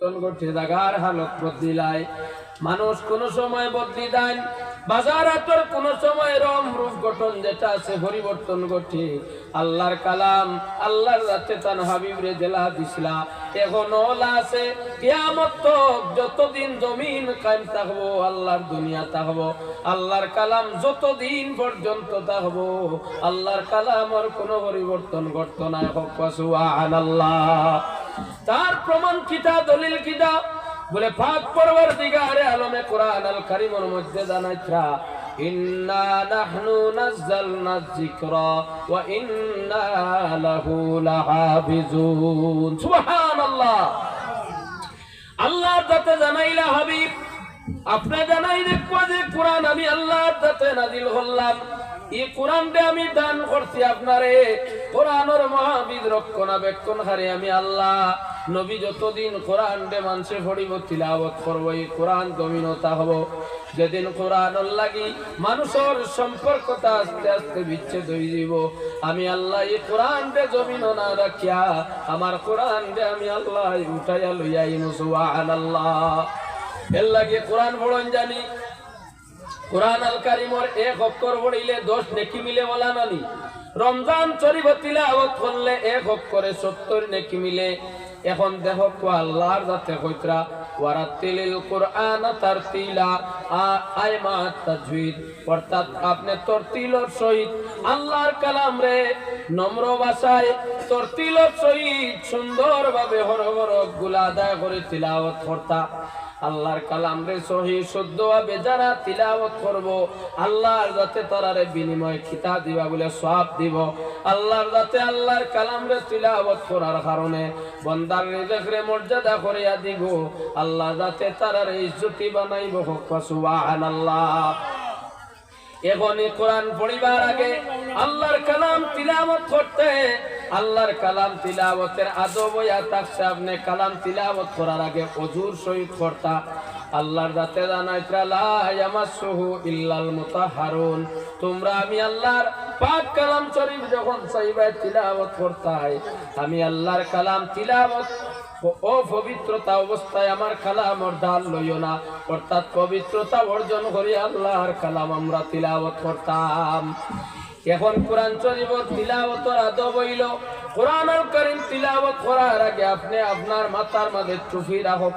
ঘটে জাগার হালত বদলিলায়। মানুষ কোন সময় বদলি দেন, বাজার আতর কোন সময় রং রূপ গঠন যেটা আছে পরিবর্তন ঘটে। আল্লাহর কালাম, আল্লাহর রাতে তান হাবিব রে জেলা দিছিলা। এখন ওলা আছে, কিয়ামত যতদিন জমিন কায়েম থাকব আল্লাহর দুনিয়া থাকব আল্লাহর কালাম যতদিন পর্যন্ত থাকব আল্লাহর কালামর কোনো পরিবর্তন ঘটতো না। হোক, সুবহানাল্লাহ। তার প্রমাণ কিতা দলিল কিতা বলে পাক পরবর দিগারে আলমে কোরআন আল কারিমের মধ্যে জানাইত্রা ইন্না নাহনু নাযালনা যিকরা ওয়া ইন্না লাহু লাহাফিজুন। সুবহানাল্লাহ। আল্লাহর দাতে জানাইলা, হাবিব, আপনি জানাই দেখব যে কোরআন আমি আল্লাহর দাতে নাজিল করলাম। এই কোরআনটা আমি দান করছি আপনারে। কোরআনের মহাবিদ রক্ষণাবেক্ষণ হারে আমি আল্লাহ। নবী যতদিন কোরআন ডে মানুষে ফড়িব তিলাবত করব, এই কোরআন গমীনতা হব। যেদিন কোরআন লাগি মানুষের সম্পর্কটা আস্তে আস্তে বিচ্ছেদ হয়ে যাব আমি আল্লাহ এই কোরআন ডে জমিন না রাখিয়া, আমার কোরআন ডে আমি আল্লাহ উঠাইয়া লইয়াই মুসুয়ান আল্লাহ এর লাগে কোরআন পড়ন জানি। কোরআন আল কারিমর এক অক্ষর পড়িলে দশ নেকি মিলে বলা নানি। রমজান চরিব তিলাওয়াত করলে এক হক করে সত্তর নেকি মিলে। এখন দেহ আল্লাহর যাতে কইত্রা ওয়ারাতিলিল কুরআন তারতিলা। আয় মা অর্থাৎ আপনি তরতিলর সহিত আল্লাহর কালাম রে নম্র ভাষায় তরতিলর সহিত সুন্দরভাবে করে তিলাওয়াত করতা। আল্লাহর কালাম রে সহি শুদ্ধ যারা তিলাওয়াত করব, আল্লাহর যাতে তারারে বিনিময় খিতা দিবা বলে সব দিব। আল্লাহর যাতে আল্লাহর কালাম রে তিলাওয়াত করার কারণে বন্দার রিজক মর্যাদা করিয়া দিব। আল্লাহ যাতে তারারে ইজ্জতি বানাইব। হোক, সুবহানাল্লাহ। এখন এই কোরআন পড়িবার আগে আল্লাহর কালাম তিলাওয়াত করতে। আল্লাহর কালাম তিলাওয়াতের আদব থাকছে আপনি কালাম তিলাওয়াত করার আগে অজুর সহিত করতা, আল্লাহর দাতে জানাইত্রা লা ইয়ামাসসুহু ইল্লাল মুতাহহারুন তোমরা আমি আল্লাহর পাক কালাম শরীফ যখন সাইবায় তিলাওয়াত করতাই, আমি আল্লাহর কালাম তিলাওয়াত ও পবিত্রতা অবস্থায় আমার কালাম ডাল লইও না। অর্থাৎ পবিত্রতা অর্জন করি আল্লাহর কালাম আমরা তিলাওয়াত করতাম। এখন কোরআন চরিব তিলাওয়াতর আদব হইল কোরআন করিম তিলাওয়াত করার আগে আপনি আপনার মাথার মাঝে টুপি রাখক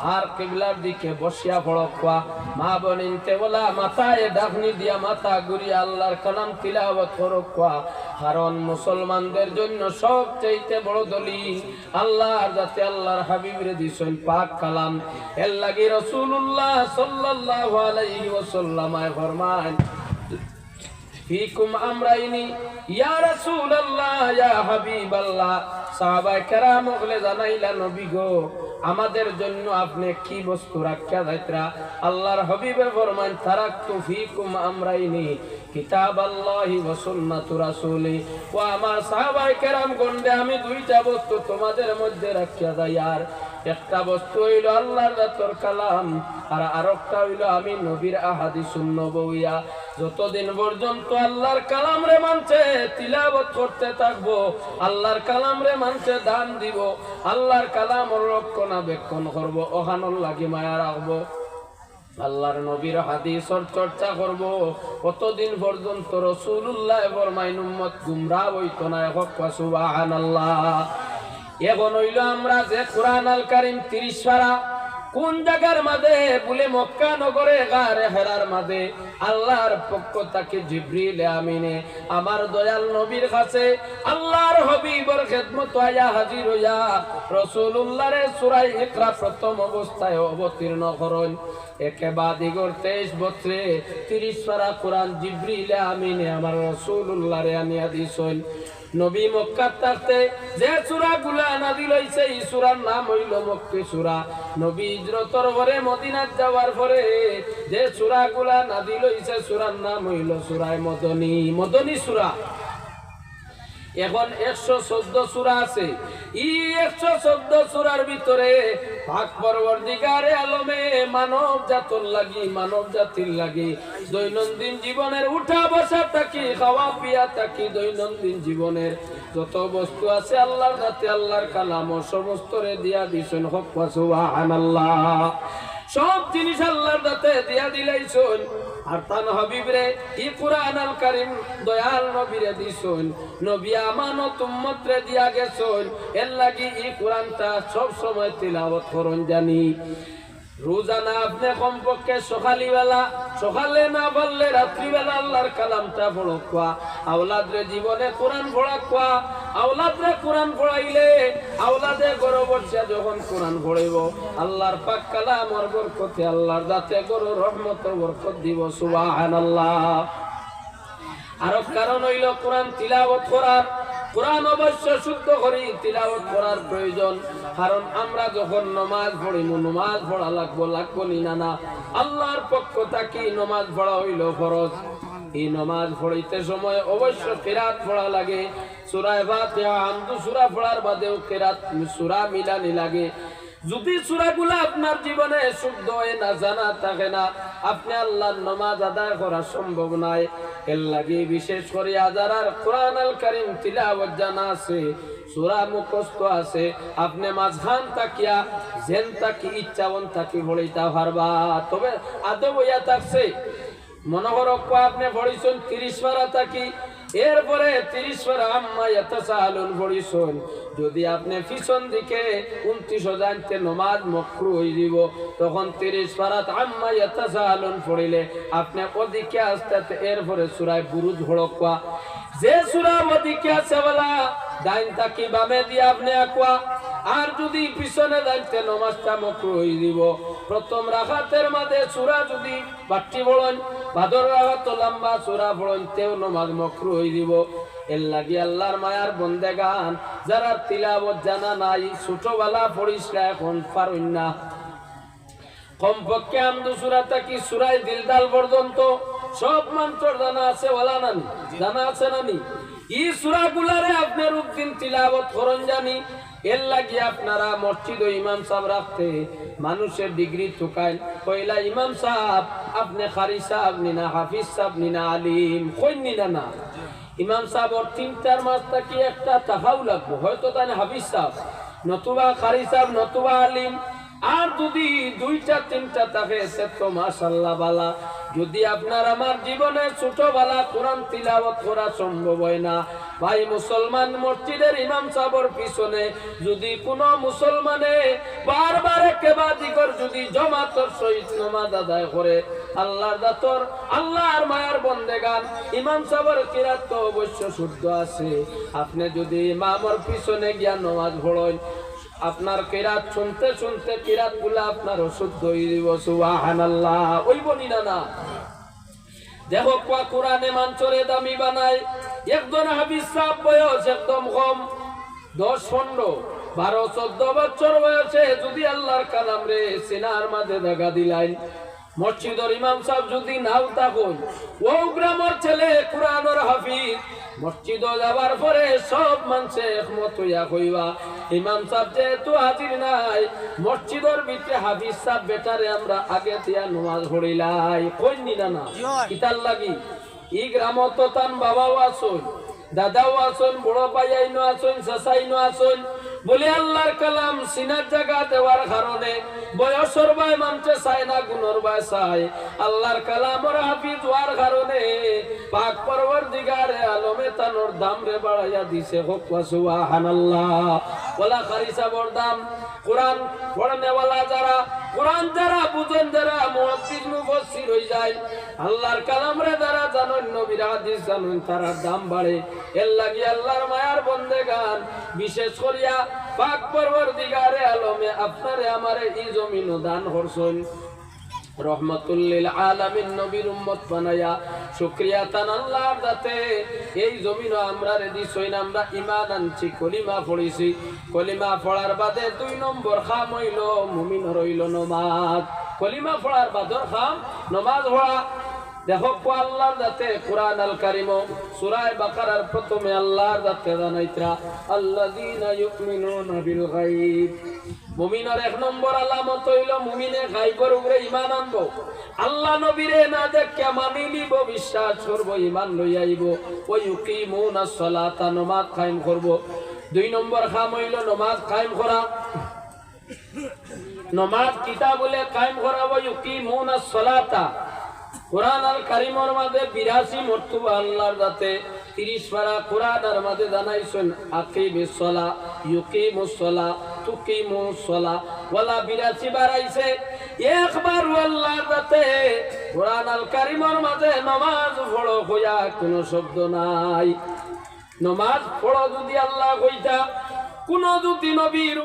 আর কিবলার দিকে বসিয়া পড়ক খোয়া। মা বনিনতে বলা মাথায় ডাকনি দিয়া মাথা ঘুরিয়া আল্লাহর কালাম তিলাওয়াত করক খোয়া। কারণ মুসলমানদের জন্য সব চাইতে বড় দলিল, আল্লাহর যাতে আল্লাহর হাবিবরে দিছেন পাক কালাম। এর লাগি রাসূলুল্লাহ সাল্লাল্লাহু আলাইহি ওয়াসাল্লাম ফরমান ফিকুম আমরাইনি। ইয়া রাসূলুল্লাহ, ইয়া হাবিবাল্লাহ। সাহাবায়ে কেরাম ওগলে জানাইলা, নবী গো, আমাদের জন্য আপনি কি বস্তু রাখা যাইত্রা? আল্লাহর হাবিবে ফরমান, তারাকতু ফিকুম আমরাইনি কিতাব আল্লাহি ওয়া সুন্নাতু রাসূলি। ও আমার সাহাবায়ে কেরাম গন্ডে, আমি দুইটা বস্তু তোমাদের মধ্যে রাখিয়া যাই। আর একটা বস্তু হইল আল্লাহর রাতর কালাম, আর আরেকটা হইল আমি নবীর আহাদিসুন নবউইয়া যতদিন পর্যন্ত আল্লাহর কালাম রে মানছে তিলাবত করতে থাকব, আল্লাহর কালাম রে মানছে, দান দিব, আল্লাহর কালাম রক্ষণাবেক্ষণ করব ওখানোর লাগি মায়া রাখব। আল্লাহর নবীর হাদিসর চর্চা করব, কতদিন পর্যন্ত রসুল্লাহ ফরমাইন উম্মত গুমরা হইতো না সুবহানাল্লাহ। এখন হইল আমরা যে কোরআন আল কারিম তিরিশ পারা কোন জায়গার মাঝে? বলে মক্কা নগরে গারে হেরার মাঝে। আল্লাহর পক্ষ তাকে জিব্রিল আমিনে। আমার দয়াল নবীর কাছে আল্লাহর হবিবর খেদমত আয়া হাজির হইয়া রসুল্লাহরে সুরাই ইকরা প্রথম অবস্থায় অবতীর্ণ করুন একেবারে দিগর তেইশ বছরে তিরিশ পারা কোরআন জিব্রিল আমিনে আমার রসুল্লাহরে আনিয়া দিছইন নবী মক্কার তাতে যে সুরা গুলা নাজিল হইছে, এই সুরার নাম হইল মক্কি সুরা। নবী ইজরতর পরে মদিনাত যাওয়ার পরে যে সুরা গুলা নাজিল হইছে, সুরার নাম হইল সুরায় মদনী। মদনী সূরা। এখন একশো চোদ্দ সুরা আছে। ই একশো চোদ্দ সুরার ভিতরে ভাগ পরবর্তীকারে আলমে মানব জাতর লাগি মানব জাতির লাগি। দৈনন্দিন জীবনের উঠা বসা থাকি, খাওয়া পিয়া থাকি দৈনন্দিন জীবনের। যত বস্তু আছে আল্লাহর দাতে আল্লাহর কালাম সমস্ত রে দিয়া দিছেন হক সুবহানাল্লাহ। সব জিনিস আল্লাহর দাতে দিয়া দিলাইছুন। আর তান হাবিব রে ই কুরআন আল কারীম, দয়াল নবীরে দিছুন নবী আমানত উম্মত রে দিয়া গেছুন এর লাগি ই কুরআনটা সব সময় তিলাওয়াত করুন জানি। রোজানা আপনি কমপক্ষে সকালিবেলা, সকালে না পারলে রাত্রিবেলা আল্লাহর কালামটা পড়ো কোয়া। আওলাদরে জীবনে কোরআন পড়া কোয়া। কোরআন আওলাদে যখন আল্লাহর পাক আরও কারণ হইল কোরআন অবশ্য প্রয়োজন। কারণ আমরা যখন নমাজ পড়িব নমাজ পড়া লাগবো লাগবো নি না? আল্লাহর পক্ষ থাকি নমাজ পড়া হইল ফরজ। এই নমাজ পড়িতে সময় অবশ্য কেরাত পড়া লাগে। সুরায় ফাতিহা আমদু সুরা পড়ার বাদেও কেরাত, সুরা মিলানি লাগে। যদি সুরাগুলা আপনার জীবনে শুদ্ধ হয়ে না জানা থাকে না, আপনি আল্লাহর নমাজ আদায় করা সম্ভব নয়। এর লাগে বিশেষ করে আজারার কোরআন আল কারিম তিলাওয়াত জানা আছে, সুরা মুখস্থ আছে। আপনি মাঝখান তাকিয়া জেন তাকি ইচ্ছাবন তাকি ভরিতা পারবা। তবে আদৌ ইয়া থাকছে মনে করো আপনি ভরিছেন তিরিশ পারা থাকি এরপরে তিরিশ পারা আম্মা ইয়াতাসালুন ভরিছেন যদি আপনি পিছন দিকে উনত্রিশ জানতে নমাজ মকরু হয়ে দিব তখন তিরিশ পারাত আম্মা ইয়াতাসালুন পড়িলে আপনি ওদিকে আস্তে আস্তে, এরপরে সুরায় বুরুজ ভড়কুয়া যে সুরা ওদিকে আছে বলা, ডাইন তাকি বামে দিয়ে আপনি আকুয়া। আর যদি পিছনে যাইতে নমাজটা মকরু হয়ে দিব, প্রথম রাখাতের মাঝে চূড়া যদি বাট্টি বলন ভাদর রাখাত লম্বা সুরা বলন, তেও নমাজ মকরু হয়ে দিব। এর লাগি আল্লাহর মায়ার বন্দে গান যারা তিলাবত জানা নাই, ছোটবেলা না এখন পারুন না। কমপক্ষে আমদু সুরা থাকি সুরাই দিলদাল পর্যন্ত? সব মন্ত্র জানা আছে ওলা নানি? জানা আছে নানি? জানি। ইমাম মানুষের ডিগ্রি ঠুকায় কইলা, ইমাম সাহেব, আপনি খারি সাহেব নিনা হাফিজ সাহেব নিনা আলিম কই নিনা না ইমাম সাহেব, ওর তিনটার মাস থাকি একটা টাকাও লাগবো? হয়তো তাই হাফিজ সাহেব, নতুবা খারি সাহেব, নতুবা আলিম আর যদি দুইটা, তিনটা থাকে, সে তো মাশাল্লাহ বালা। যদি আপনার আমার জীবনে ছোটবেলা কোরআন তিলাবত করা সম্ভব হয় না, ভাই মুসলমান মসজিদের ইমাম সাহর পিছনে যদি কোন মুসলমানে বারবার কেবাদিকর যদি জমাতর সহিত নমাজ আদায় করে, আল্লাহর দাতর, আল্লাহর মায়ার বন্দেগান, ইমাম সাহর কিরাত অবশ্য শুদ্ধ আছে। আপনি যদি ইমামর পিছনে গিয়া নমাজ ভড়েন আপনার কেরাত শুনতে শুনতে কেরাতগুলা আপনার ওষুধ দিব, সুবাহানাল্লাহ। ওই বলি না না। দেখো কোয়া কোরআনে মাঞ্চরে দামি বানায়। একজন হাবিজ সাহ বয়স একদম কম, দশ পনেরো, বারো, চোদ্দ বছর বয়সে যদি আল্লাহর কালাম রে সিনার মাঝে দেখা দিলাই মসজিদর ইমাম সাহেব যদি নাও থাকুন ও গ্রামের ছেলে কোরআনর হাফিজ মসজিদ যাবার পরে সব মানুষে একমত হইয়া কইবা ইমাম সাহেব যেহেতু হাজির নাই মসজিদর ভিতরে হাফিজ সাহেব বেটারে আমরা আগে দিয়া নমাজ পড়িলাই কই নিনা না? কিতার লাগি ই গ্রামত তান বাবাও আসুন দাদাও আসুন বড় ভাইয়াইনো আসুন সাসাইনো আসুন বলে আল্লাহর কালাম, সিনার জায়গা দেওয়ার কারণে বয়সর ভাই মানতে চায় না, গুণর ভাই চায়। আল্লাহর কালামর হাফিজ হওয়ার কারণে পাক পরবর দিগারে আলমে তানোর দাম রে বাড়াইয়া দিছে। হোক সুবহানাল্লাহ। ওলা খারিসাবর দাম কোরআন যারা কোরআন যারা বুঝেন যারা, মুহাদ্দিস মুফাসসির হই যায়। আল্লাহর কালাম রে যারা জানেন, নবীর হাদিস জানেন তারার দাম বাড়ে। এর লাগি আল্লাহর মায়ার বিশেষ করিয়া পাক পরবর্তীকারে আলমে আপনারে আমারে এই জমিন দান করছেন। রহমতুল্লিল আলামিন নবীর উম্মত বানায়া, শুকরিয়া তান আল্লাহর দাতে এই জমিন আমরা রেডি সইন আমরা ইমান আনছি, কলিমা পড়িছি। কলিমা পড়ার বাদে দুই নম্বর খাম হইল মুমিন রইল নমাজ। কলিমা পড়ার বাদর খাম নমাজ পড়া। দেখো, আল্লাহর যাতে কোরআন আল কারিম, সূরায়ে বাকারার প্রথমে আল্লাহর যাতে জানাইতরা আল্লাযীনা ইউমিনুনা বিল গায়ব। মুমিনের এক নম্বর আলামত হইল, মুমিনে গায়বের উপরে ঈমান আনব। আল্লাহ নবীরে না দেখে মানি লিব বিশ্বাস করব, ঈমান লই আইব। ওই ইউকিমুনা সলাতা, নামাজ কায়েম করব। দুই নম্বর কাম হইল, নামাজ কায়েম করা। নমাজ কিতা বলে কায়েম করাব ইউকিমুনা সলাতা। কোরআন আল কারিমর মাঝে বিরাশি মর্তুবা আল্লাহর যাতে তিরিশ পারা কোরআন আর মাঝে জানাইছেন, আকিমে সলা, ইউকিমু সলা, তুকিমু সলা। ওয়ালা বিরাশি বাড়াইছে একবার আল্লাহর যাতে কোরআন আল কারিমর মাঝে নমাজ পড়ো হইয়া কোনো শব্দ নাই। নমাজ পড়ো যদি আল্লাহ কইতা, কোন যদি নবীর